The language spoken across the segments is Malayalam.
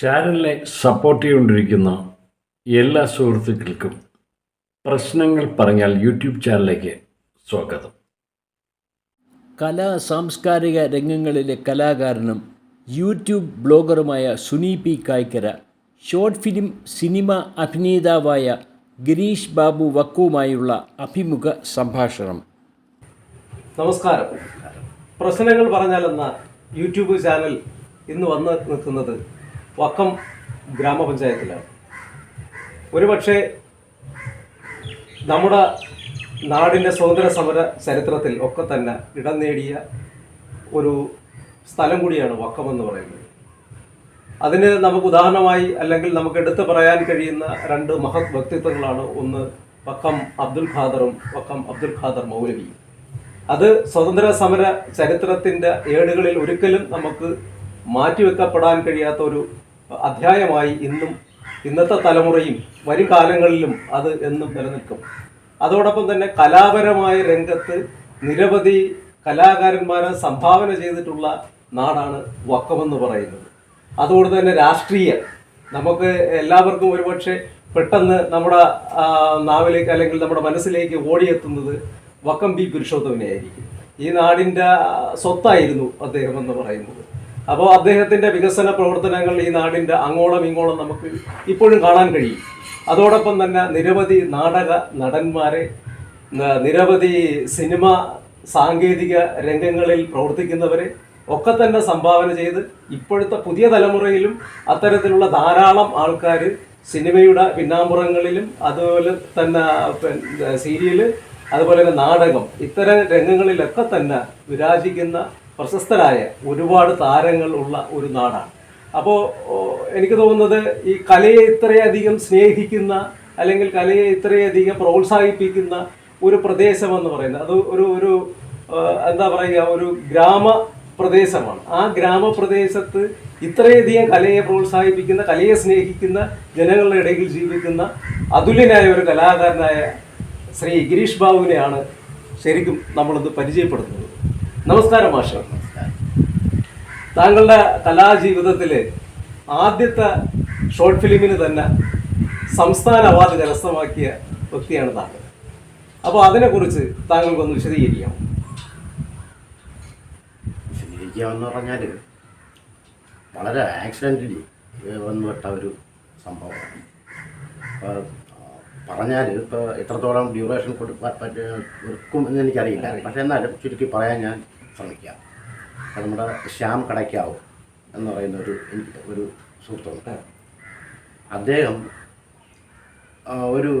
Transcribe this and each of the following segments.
ചാനലിനെ സപ്പോർട്ട് ചെയ്തുകൊണ്ടിരിക്കുന്ന എല്ലാ സുഹൃത്തുക്കൾക്കും പ്രശ്നങ്ങൾ പറഞ്ഞാൽ യൂട്യൂബ് ചാനലിലേക്ക് സ്വാഗതം. കലാ സാംസ്കാരിക രംഗങ്ങളിലെ കലാകാരനും YouTube ബ്ലോഗറുമായ Suni P Kaikkara short film cinema അഭിനേതാവായ Girish Babu വക്കുവുമായുള്ള അഭിമുഖ സംഭാഷണം. നമസ്കാരം. പ്രശ്നങ്ങൾ പറഞ്ഞാലെന്ന യൂട്യൂബ് ചാനൽ ഇന്ന് വന്ന് നിൽക്കുന്നത് വക്കം ഗ്രാമപഞ്ചായത്തിലാണ്. ഒരുപക്ഷെ നമ്മുടെ നാടിന്റെ സ്വതന്ത്ര സമര ചരിത്രത്തിൽ ഒക്കെ തന്നെ ഇടം നേടിയ ഒരു സ്ഥലം കൂടിയാണ് വക്കം എന്ന് പറയുന്നത്. അതിന് നമുക്ക് ഉദാഹരണമായി അല്ലെങ്കിൽ നമുക്ക് എടുത്തു പറയാൻ കഴിയുന്ന രണ്ട് മഹത് വ്യക്തിത്വങ്ങളാണ് ഒന്ന് വക്കം അബ്ദുൽ ഖാദറും വക്കം അബ്ദുൽ ഖാദർ മൗലവിയും അത് സ്വതന്ത്ര സമര ചരിത്രത്തിന്റെ ഏടുകളിൽ ഒരിക്കലും നമുക്ക് മാറ്റിവെക്കപ്പെടാൻ കഴിയാത്ത ഒരു അധ്യായമായി ഇന്നും ഇന്നത്തെ തലമുറയും വരും കാലങ്ങളിലും അത് എന്നും നിലനിൽക്കും. അതോടൊപ്പം തന്നെ കലാപരമായ രംഗത്ത് നിരവധി കലാകാരന്മാരെ സംഭാവന ചെയ്തിട്ടുള്ള നാടാണ് വക്കമെന്ന് പറയുന്നത്. അതുകൊണ്ട് തന്നെ രാഷ്ട്രീയ നമുക്ക് എല്ലാവർക്കും ഒരുപക്ഷെ പെട്ടെന്ന് നമ്മുടെ നാവിലേക്ക് അല്ലെങ്കിൽ നമ്മുടെ മനസ്സിലേക്ക് ഓടിയെത്തുന്നത് വക്കം ബി പുരുഷോത്തമനെ ആയിരിക്കും ഈ നാടിന്റെ സ്വത്തായിരുന്നു അദ്ദേഹം എന്ന് പറയുന്നത്. അപ്പോൾ അദ്ദേഹത്തിന്റെ വികസന പ്രവർത്തനങ്ങൾ ഈ നാടിന്റെ അങ്ങോളം ഇങ്ങോളം നമുക്ക് ഇപ്പോഴും കാണാൻ കഴിയും. അതോടൊപ്പം തന്നെ നിരവധി നാടക നടന്മാരെ നിരവധി സിനിമ സാങ്കേതിക രംഗങ്ങളിൽ പ്രവർത്തിക്കുന്നവരെ ഒക്കെ തന്നെ സംഭാവന ചെയ്ത് ഇപ്പോഴത്തെ പുതിയ തലമുറയിലും അത്തരത്തിലുള്ള ധാരാളം ആൾക്കാർ സിനിമയുടെ പിന്നാമ്പുറങ്ങളിലും അതുപോലെ തന്നെ സീരിയൽ അതുപോലെ തന്നെ നാടകം ഇത്തരം രംഗങ്ങളിലൊക്കെ തന്നെ വിരാജിക്കുന്ന പ്രശസ്തരായ ഒരുപാട് താരങ്ങൾ ഉള്ള ഒരു നാടാണ്. അപ്പോൾ എനിക്ക് തോന്നുന്നത് ഈ കലയെ ഇത്രയധികം സ്നേഹിക്കുന്ന അല്ലെങ്കിൽ കലയെ ഇത്രയധികം പ്രോത്സാഹിപ്പിക്കുന്ന ഒരു പ്രദേശം എന്ന് പറയുന്നത്. അത് ഒരു ഒരു എന്താ പറയുക ഒരു ഗ്രാമ പ്രദേശമാണ്. ആ ഗ്രാമപ്രദേശത്ത് ഇത്രയധികം കലയെ പ്രോത്സാഹിപ്പിക്കുന്ന കലയെ സ്നേഹിക്കുന്ന ജനങ്ങളുടെ ഇടയിൽ ജീവിക്കുന്ന അതുല്യനായ ഒരു കലാകാരനായ ശ്രീ ഗിരീഷ് ബാബുവിനെയാണ് ശരിക്കും നമ്മളിന്ന് പരിചയപ്പെടുത്തുന്നത്. നമസ്കാരം മാഷ. താങ്കളുടെ കലാജീവിതത്തിൽ ആദ്യത്തെ ഷോർട്ട് ഫിലിമിന് തന്നെ സംസ്ഥാന അവാർഡ് കരസ്ഥമാക്കിയ വ്യക്തിയാണ് താങ്കൾ. അപ്പോൾ അതിനെക്കുറിച്ച് താങ്കൾക്കൊന്ന് വിശദീകരിക്കാം. വിശദീകരിക്കാമെന്ന് പറഞ്ഞാൽ വളരെ ആക്സിഡന്റലി വന്നുപെട്ട ഒരു സംഭവമാണ്. പറഞ്ഞാൽ ഇപ്പോൾ എത്രത്തോളം ഡ്യൂറേഷൻ കൊടുക്കും എന്ന് എനിക്കറിയില്ല. പക്ഷേ എന്നാലും ചുരുക്കി പറയാൻ ഞാൻ ശ്രമിക്കാം അപ്പം നമ്മുടെ ശ്യാം കടയ്ക്കാവ് എന്ന് പറയുന്ന ഒരു എനിക്ക് ഒരു സുഹൃത്തുണ്ട്. അദ്ദേഹം ഒരു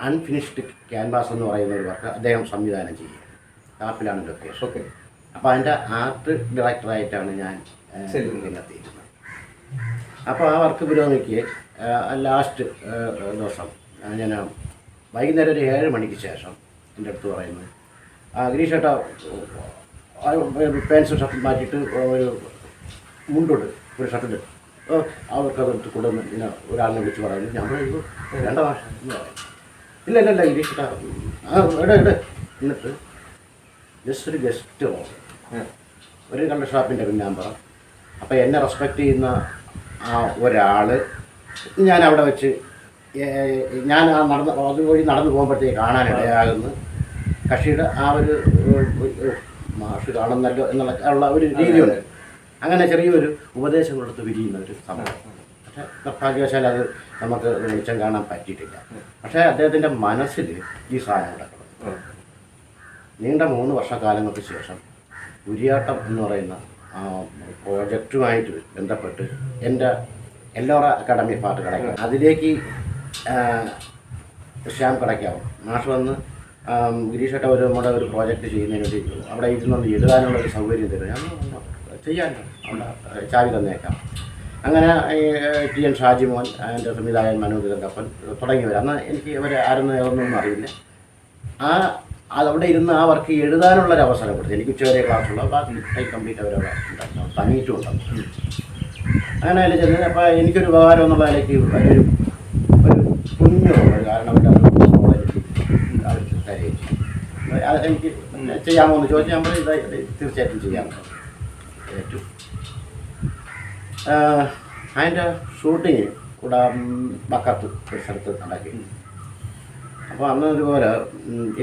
അൺഫിനിഷ്ഡ് ക്യാൻവാസ് എന്ന് പറയുന്ന ഒരു വർക്ക് അദ്ദേഹം സംവിധാനം ചെയ്യുക കാപ്പിലാണ് ലൊക്കേഷൻ ഓക്കെ അപ്പോൾ അതിന്റെ ആർട്ട് ഡയറക്ടറായിട്ടാണ് ഞാൻ എത്തിയിരുന്നത് അപ്പോൾ ആ വർക്ക് പുരോഗമിക്ക് ലാസ്റ്റ് ദിവസം ഞാൻ വൈകുന്നേരം ഒരു ഏഴ് മണിക്ക് ശേഷം എന്റെ അടുത്ത് പറയുന്നത് ആ ഗിരീഷ് ചേട്ടാ പാൻസും ഷർട്ടും മാറ്റിയിട്ട് ഒരു മുണ്ടുണ്ട് ഒരു ഷർട്ടിൽ അവർക്കത് എടുത്ത് കൊണ്ടുവന്ന് ഇങ്ങനെ ഒരാളിനെ വിളിച്ച് പറയുന്നു. ഞാൻ പറയുന്നു വേണ്ട ഭാഷ ഇല്ല ഇല്ല ഇല്ല ഇംഗ്ലീഷ് ഇടേ ആ എവിടെ എന്നിട്ട് ജസ്റ്റ് ഒരു ഗസ്റ്റ് ഒരു കണ്ട ഷാപ്പിന്റെ പിന്നാമ്പറ. അപ്പോൾ എന്നെ റെസ്പെക്റ്റ് ചെയ്യുന്ന ആ ഒരാൾ ഞാൻ അവിടെ വെച്ച് ഞാൻ ആ നടന്ന് അതുവഴി നടന്നു പോകുമ്പോഴത്തേക്ക് കാണാനിടയാകുന്നു. കക്ഷിയുടെ ആ ഒരു കാണുന്നല്ലോ എന്നുള്ള ഉള്ള ഒരു രീതിയുണ്ട്. അങ്ങനെ ചെറിയൊരു ഉപദേശം കൊടുത്ത് വിരിയുന്ന ഒരു സംഭവം. പക്ഷേ നിർഭാഗ്യവശാൽ അത് നമുക്ക് വെളിച്ചം കാണാൻ പറ്റിയിട്ടില്ല. പക്ഷേ അദ്ദേഹത്തിന്റെ മനസ്സിൽ ഈ സാധനം കിടക്കണം നീണ്ട മൂന്ന് വർഷക്കാലങ്ങൾക്ക് ശേഷം ഉരിയാട്ടം എന്ന് പറയുന്ന പ്രോജക്റ്റുമായിട്ട് ബന്ധപ്പെട്ട് എന്റെ എല്ലോറ അക്കാഡമി പാട്ട് കിടക്കുക. അതിലേക്ക് ശ്യാം കിടക്കാവും മാഷ് വന്ന് ഗിരീഷ് ഒരു നമ്മുടെ ഒരു പ്രോജക്റ്റ് ചെയ്യുന്നതിന് വേണ്ടി അവിടെ ഇരുന്നൊന്ന് എഴുതാനുള്ള ഒരു സൗകര്യം തരും. ഞാൻ ചെയ്യാൻ അവിടെ ചാവി തന്നേക്കാം. അങ്ങനെ ടി എൻ ഷാജിമോൻ എന്റെ സംവിധായകൻ മനോജ് കണ്ടപ്പൻ തുടങ്ങിയവർ അന്ന് എനിക്ക് ഇവർ ആരെന്ന് ഏതൊന്നും അറിയില്ല. ആ അവിടെ ഇരുന്ന് ആ വർക്ക് എഴുതാനുള്ള ഒരു അവസരം കൊടുത്തു. എനിക്ക് ഉച്ചവരെ ക്ലാസ്സുള്ള ബാക്കി ടൈം കംപ്ലീറ്റ് അവരവിടെ ഉണ്ടായിരുന്നു തങ്ങിയിട്ടും ഉണ്ടാവും അങ്ങനെ അതിൽ ചെന്നത് അപ്പോൾ എനിക്കൊരു ഉപകാരം എന്നുള്ള ഒരു ഒരു കുഞ്ഞു കാരണം അതിന്റെ ഷൂട്ടിങ് കൂടെ ഒരു സ്ഥലത്ത് നടക്കി. അപ്പോൾ അന്ന് ഇതുപോലെ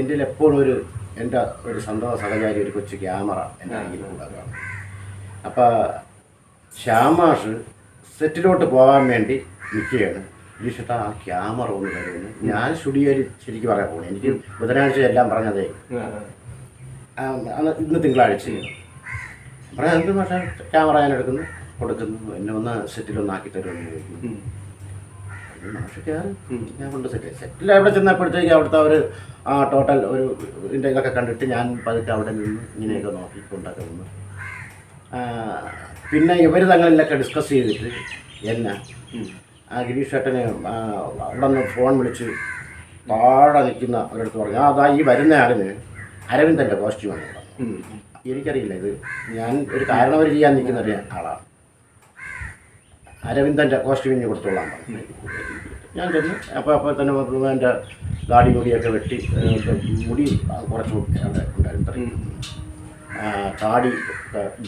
എന്റെ എപ്പോഴും ഒരു എന്റെ ഒരു സന്തോഷ സഹചാരി ഒരു കൊച്ചു ക്യാമറ എന്റെ കയ്യിൽ ഉണ്ടാക്കുകയാണ് അപ്പോൾ ശ്യാമാഷ് സെറ്റിലോട്ട് പോകാൻ വേണ്ടി നിൽക്കുകയാണ്. ഈശ്വട്ടാ ആ ക്യാമറ ഒന്ന് തരുന്നു ഞാൻ സ്റ്റുഡിയോയിൽ ശരിക്കും പറയാൻ പോകുന്നു. എനിക്ക് ബുധനാഴ്ച എല്ലാം പറഞ്ഞതേ ഇന്ന് തിങ്കളാഴ്ച. പറയാം എന്ത് പക്ഷേ ക്യാമറ ഞാൻ എടുക്കുന്നു കൊടുക്കുന്നു. എന്നെ ഒന്ന് സെറ്റിലൊന്ന് ആക്കി തരുമെന്ന് ചോദിക്കുന്നു. ഞാൻ കൊണ്ട് സെറ്റ് സെറ്റിൽ അവിടെ ചെന്നപ്പോഴത്തേക്ക് അവിടുത്തെ ഒരു ആ ടോട്ടൽ ഒരു ഇതിന്റെ ഇതൊക്കെ കണ്ടിട്ട് ഞാൻ പതുക്കെ അവിടെ നിന്ന് ഇങ്ങനെയൊക്കെ നോക്കിക്കൊണ്ടൊക്കെ വന്നു. പിന്നെ ഇവർ തങ്ങളിലൊക്കെ ഡിസ്കസ് ചെയ്തിട്ട് എന്നെ ഗിരീഷ് ഏട്ടന് അവിടെ നിന്ന് ഫോൺ വിളിച്ച് താഴെ നിൽക്കുന്ന ഒരിടത്ത് പറഞ്ഞു. അതാ ഈ വരുന്ന ആളിന് അരവിന്ദന്റെ കോസ്റ്റ്യൂമാണ് എനിക്കറിയില്ല ഇത്. ഞാൻ ഒരു കാരണവർ ചെയ്യാൻ നിൽക്കുന്ന ഒരു ആളാണ് അരവിന്ദന്റെ കോസ്റ്റ്യൂമിന് കൊടുത്തോളാം ഞാൻ ചെന്ന് അപ്പോൾ അപ്പോൾ തന്നെ എന്റെ ദാടി മുടിയൊക്കെ വെട്ടി മുടി കുറച്ച് അവിടെ ഉണ്ടായിരുന്നു താടി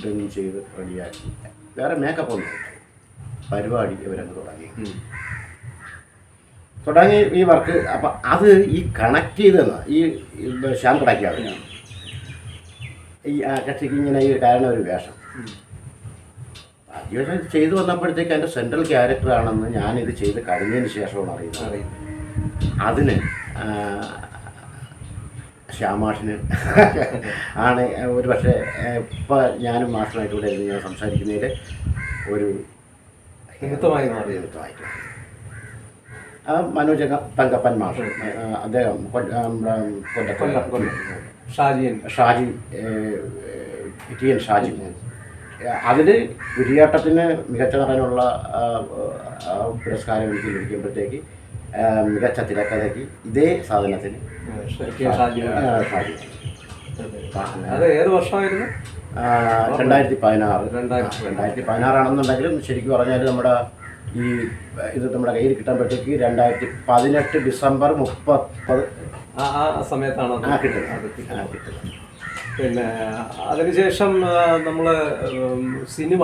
ഡ്രിങ് ചെയ്ത് റെഡിയാക്കി. വേറെ മേക്കപ്പ് ഒന്നും. പരിപാടി ഇവരങ്ങ് തുടങ്ങി. തുടങ്ങി ഈ വർക്ക് അപ്പം അത് ഈ കണക്ട് ചെയ്തെന്ന് ഈ ഈ ശ്യാം കടക്കാണ് ഈ ആ കക്ഷിക്ക് ഇങ്ങനെ ഈ കാരണം ഒരു വേഷം. ഇത് ചെയ്തു വന്നപ്പോഴത്തേക്ക് എന്റെ സെൻട്രൽ ക്യാരക്ടറാണെന്ന് ഞാനിത് ചെയ്ത് കഴിഞ്ഞതിന് ശേഷമാണ് അറിയുന്നത്. അതിന് ശ്യാമാഷിന് ആണ് ഒരു പക്ഷേ ഇപ്പം ഞാനും മാഷുമായിട്ട് ഇവിടെ ഇരുന്ന് ഞാൻ സംസാരിക്കുന്നതിൽ ഒരു നിമിത്തമായി മാറിയത് മനോജ് തങ്കപ്പൻ മാഷ്. അദ്ദേഹം Kollam Kollam ഷാജിയൻ. Shaji T N Shaji. അതിൽ കുരിയാട്ടത്തിന് മികച്ച നടനുള്ള പുരസ്കാരം എനിക്ക് ലഭിക്കുമ്പോഴത്തേക്ക് മികച്ച തിരക്കഥയ്ക്ക് ഇതേ സാധനത്തിന് ഷാജി. അത്. ഏത് വർഷമായിരുന്നു? രണ്ടായിരത്തി പതിനാറ്. രണ്ടായിരത്തി രണ്ടായിരത്തി പതിനാറാണെന്നുണ്ടെങ്കിലും ശരിക്കും പറഞ്ഞാൽ നമ്മുടെ ഈ ഇത് നമ്മുടെ കയ്യിൽ കിട്ടുമ്പോഴത്തേക്ക് രണ്ടായിരത്തി പതിനെട്ട് ഡിസംബർ മുപ്പത് ആ ആ സമയത്താണ്. ആ കിട്ടുന്നത്? പിന്നെ അതിനുശേഷം നമ്മൾ സിനിമ.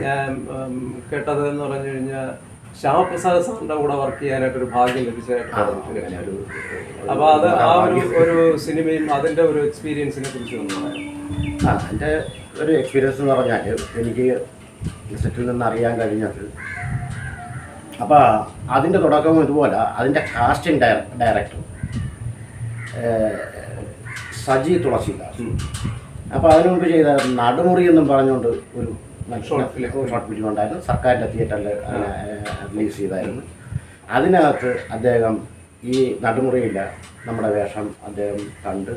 ഞാൻ കേട്ടത് എന്ന് പറഞ്ഞു കഴിഞ്ഞാൽ ശ്യാമപ്രസാദ് സാറിന്റെ കൂടെ വർക്ക് ചെയ്യാനായിട്ട് ഒരു ഭാഗ്യം ലഭിച്ചതായിട്ട് അപ്പൊ അത് ആ ഒരു ഒരു സിനിമയും അതിന്റെ ഒരു എക്സ്പീരിയൻസിനെ കുറിച്ച് ആ എന്റെ ഒരു എക്സ്പീരിയൻസ് എന്ന് പറഞ്ഞാൽ എനിക്ക് സെറ്റിൽ നിന്ന് അറിയാൻ കഴിഞ്ഞത് അപ്പോൾ അതിന്റെ തുടക്കവും ഇതുപോലെ അതിന്റെ കാസ്റ്റിംഗ് ഡയറ ഡയറക്ടർ സജി തുളസിദാസ്. അപ്പോൾ അതിനു മുമ്പ് ചെയ്ത നടുമുറി എന്നും പറഞ്ഞുകൊണ്ട് ഒരു Short ഫിലിം ഷോർട്ട് ഫിലിം ഉണ്ടായിരുന്നു സർക്കാരിന്റെ തിയേറ്ററിൽ റിലീസ് ചെയ്തായിരുന്നു. അതിനകത്ത് അദ്ദേഹം ഈ നടുമുറിയില്ല നമ്മുടെ വേഷം അദ്ദേഹം കണ്ട്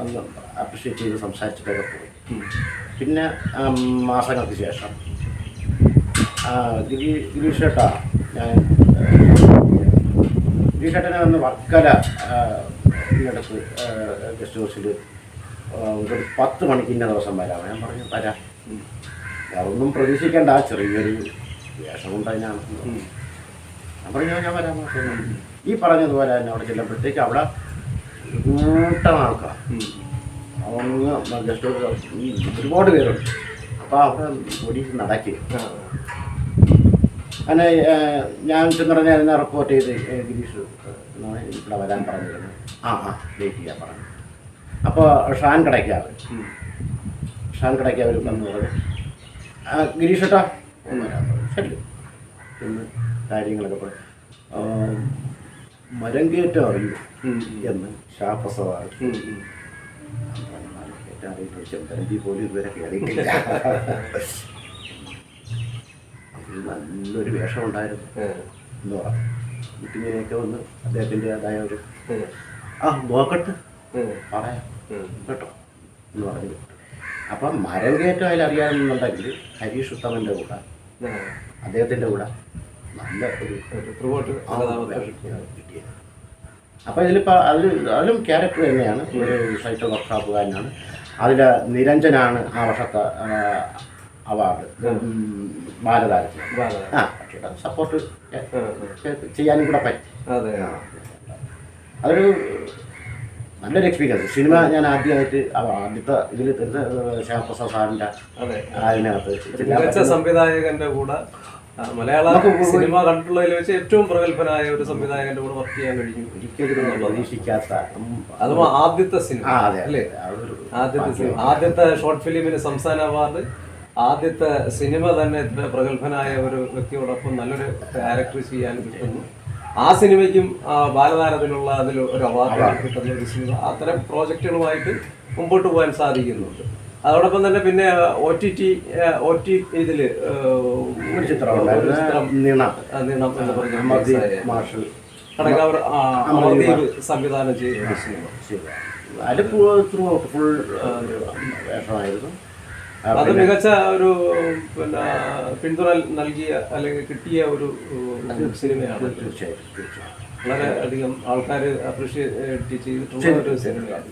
ഒന്ന് അപ്രിഷ്യേറ്റ് ചെയ്ത് സംസാരിച്ചിട്ടൊക്കെ പോയി. പിന്നെ മാസങ്ങൾക്ക് ശേഷം ഗിരി ഗിരീഷ് ചേട്ടാ ഞാൻ ഗിരീഷ് ചേട്ടനെ വന്ന് വർക്കല ഈ അടുത്ത് ഗസ്റ്റ് ഹൗസിൽ ഒരു പത്ത് മണിക്ക് ഇന്ന ദിവസം വരാം. ഞാൻ പറഞ്ഞു വരാം. അതൊന്നും പ്രതീക്ഷിക്കേണ്ട. ചെറിയൊരു വേഷം കൊണ്ട് അതിനാണ് ഞാൻ പറഞ്ഞു ഞാൻ വരാം ഈ പറഞ്ഞതുപോലെ തന്നെ അവിടെ ചെല്ലുമ്പോഴത്തേക്ക് അവിടെ കൂട്ടം ആൾക്കാർ. അങ്ങ് ജസ്റ്റ് ഒരുപാട് പേരുണ്ട്. അപ്പോൾ അവിടെ ഓടി നടക്കി അങ്ങനെ ഞാൻ ചെന്നുടനെ അതിനെ റിപ്പോർട്ട് ചെയ്ത് ഗിരീഷ് ഇവിടെ വരാൻ പറഞ്ഞിരുന്നു. ആ ആ വെയിറ്റ് ചെയ്യാൻ പറഞ്ഞു. അപ്പോൾ ഷാൻ കടയ്ക്കാവ്. ഷാൻ കടയ്ക്കാവ് വന്ന് പറഞ്ഞു. ആ, ഗിരീഷ് ഏട്ടാ ഒന്ന് വരാൻ ശരി. എന്ന് കാര്യങ്ങളൊക്കെ പറഞ്ഞു. ആ, മരം കയറ്റം അറിയൂ എന്ന് ഷാപ്രസവാണ്. ചെമ്പരന്തി പോലും ഇതുവരെ കയറിയിട്ടില്ല നല്ലൊരു വേഷം ഉണ്ടായിരുന്നു. എന്ന് പറഞ്ഞു. വീട്ടിങ്ങനെയൊക്കെ വന്ന് അദ്ദേഹത്തിന്റെതായ ഒരു ആ നോക്കട്ടെ പറയാം. കേട്ടോ? എന്ന് പറഞ്ഞു അപ്പം മരം കയറ്റം അതിൽ അറിയാമെന്നുണ്ടെങ്കിൽ ഹരീഷ് ഉത്തമന്റെ കൂടെ അദ്ദേഹത്തിന്റെ കൂടെ നല്ല ഒരു കിട്ടിയത്? അപ്പോൾ ഇതിലിപ്പോൾ അതിൽ അതിലും ക്യാരക്ടർ തന്നെയാണ്. ഒരു സൈറ്റ് വർക്ക്ഷോപ്പുകാരനാണ് അതിൽ നിരഞ്ജനാണ് ആ വർഷത്തെ അവാർഡ് ബാല. ആ പക്ഷേ സപ്പോർട്ട്. ചെയ്യാനും കൂടെ പറ്റി. അതൊരു നല്ലൊരു എക്സ്പീരിയൻസ് സിനിമ ഞാൻ ആദ്യമായിട്ട് ആദ്യത്തെ ഇതിൽ ശ്യാമപ്രസാദ് സാറിന്റെ അതെ. അതിനകത്ത് സംവിധായകന്റെ കൂടെ മലയാള സിനിമ കണ്ടിട്ടുള്ളതിൽ വെച്ച് ഏറ്റവും പ്രഗത്ഭനായ ഒരു സംവിധായകന്റെ കൂടെ വർക്ക് ചെയ്യാൻ കഴിഞ്ഞു. ഒരിക്കലും പ്രതീക്ഷിക്കാത്ത അതും ആദ്യത്തെ സിനിമ അല്ലേ? ആദ്യത്തെ സിനിമ. ആദ്യത്തെ ഷോർട്ട് ഫിലിമിന് സംസ്ഥാന അവാർഡ് ആദ്യത്തെ സിനിമ തന്നെ പ്രഗത്ഭനായ ഒരു വ്യക്തിയോടൊപ്പം നല്ലൊരു ക്യാരക്ടർ ചെയ്യാൻ കിട്ടുന്നു. ആ സിനിമയ്ക്കും ബാലതാരത്തിനുള്ള അതിൽ ഒരു അവാർഡ് കിട്ടുന്ന ഒരു സിനിമ. അത്തരം പ്രോജക്റ്റുകളുമായിട്ട് മുമ്പോട്ട് പോകാൻ സാധിക്കുന്നുണ്ട്. അതോടൊപ്പം തന്നെ പിന്നെ O T T O T ഇതിൽ ചിത്രം നീണം. എന്ന് പറഞ്ഞ കടക്കാവർ സംവിധാനം ചെയ്ത സിനിമ. അതിൽ ഔട്ട് ഫുൾ വേഷമായിരുന്നു. അത് മികച്ച ഒരു പിന്നെ പിന്തുണ നൽകിയ അല്ലെങ്കിൽ കിട്ടിയ ഒരു സിനിമയാണ്. തീർച്ചയായിട്ടും വളരെ അധികം ആൾക്കാർ അപ്രീഷിയേറ്റ് ചെയ്തിട്ടുള്ള ഒരു സിനിമയാണ്.